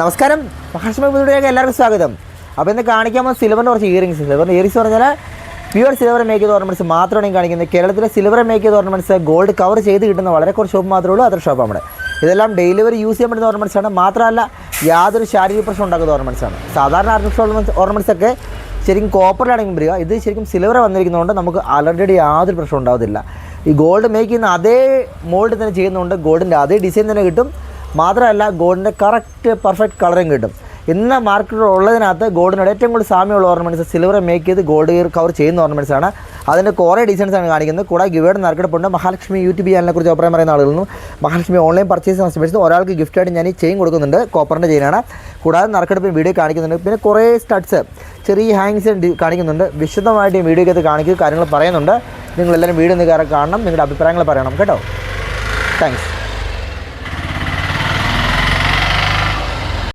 നമസ്കാരം. മഹാഷ്മ എല്ലാവർക്കും സ്വാഗതം. അപ്പോൾ ഇന്ന് കാണിക്കാൻ പോകുന്ന സിൽവറിന്റെ കുറച്ച് ഇയറിങ്സ് സിൽവറിന്റെ ഇയറിങ്സ് പറഞ്ഞാൽ പ്യുവർ സിൽവർ മേക്ക് ഓർണമെന്റ്സ് മാത്രമാണ് കാണിക്കുന്നത്. കേരളത്തിലെ silver make ornaments gold cover ചെയ്ത് കിട്ടുന്ന വളരെ കുറച്ച് ഷോപ്പ് മാത്രമേ ഉള്ളൂ. അത്ര ഷോപ്പ് നമ്മുടെ ഇതെല്ലാം ഡെയിലിവറി യൂസ് ചെയ്യാൻ പറ്റുന്ന ഓർണമെന്റ്സ് ആണ്. മാത്രമല്ല യാതൊരു ശാരീരിക പ്രശ്നം ഉണ്ടാക്കുന്ന ഓർണമെന്റ്സ് ആണ്. സാധാരണ ആർട്ടിഫിഷ്യൽ ഓർണമെന്റ്സ് ഒക്കെ ശരിക്കും കോപ്പറിലാണെങ്കിൽ വരിക ഇത് ശരിക്കും സിൽവർ വന്നിരിക്കുന്നതുകൊണ്ട് നമുക്ക് അലർജി യാതൊരു പ്രശ്നം ഉണ്ടാവത്തില്ല ഈ ഗോൾഡ് മേക്ക് ചെയ്യുന്ന അതേ മോൾഡ് തന്നെ ചെയ്യുന്നതുകൊണ്ട് ഗോൾഡിന്റെ അതേ ഡിസൈൻ തന്നെ കിട്ടും. മാത്രമല്ല ഗോൾഡിന്റെ കറക്റ്റ് പെർഫെക്റ്റ് കളറും കിട്ടും. ഇന്ന് മാർക്കറ്റിൽ ഉള്ളതിനകത്ത് ഗോൾഡിനോട് ഏറ്റവും കൂടുതൽ സാമ്യമുള്ള ഓർണമെന്റ്സ് സിൽവർ മേക്ക് ചെയ്ത് ഗോൾഡ് കവർ ചെയ്യുന്ന ഓർണമെന്റ്സ് ആണ്. അതിന്റെ കുറേ ഡിസൈൻസ് ആണ് കാണിക്കുന്നത്. കൂടെ ഗിവേഡ് നറുക്കെടുപ്പുണ്ട് മഹാലക്ഷ്മി യൂട്യൂബ് ചാനലിനെ കുറിച്ച് അഭിപ്രായം പറയുന്ന ആളുകളും മഹാലക്ഷ്മി ഓൺലൈൻ പർച്ചേസ് സംബന്ധിച്ച് ഒരാൾക്ക് ഗിഫ്റ്റായിട്ട് ഞാൻ ഈ ചെയിൻ കൊടുക്കുന്നുണ്ട്. കോപ്പറിന്റെ ചെയിനാണ് കൂടാതെ നറുക്കെടുപ്പിന് വീഡിയോ കാണിക്കുന്നുണ്ട്. പിന്നെ കുറേ സ്റ്റഡ്സ് ചെറിയ ഹാങ്സ് കാണിക്കുന്നുണ്ട്. വിശദമായിട്ട് ഈ വീഡിയോ വീഡിയോയ്ക്കകത്ത് കാണിക്കുക കാര്യങ്ങൾ പറയുന്നുണ്ട്. നിങ്ങളെല്ലാവരും വീഡിയോ ഒന്ന് കാണണം. നിങ്ങളുടെ അഭിപ്രായങ്ങൾ പറയണം. കേട്ടോ? താങ്ക്സ്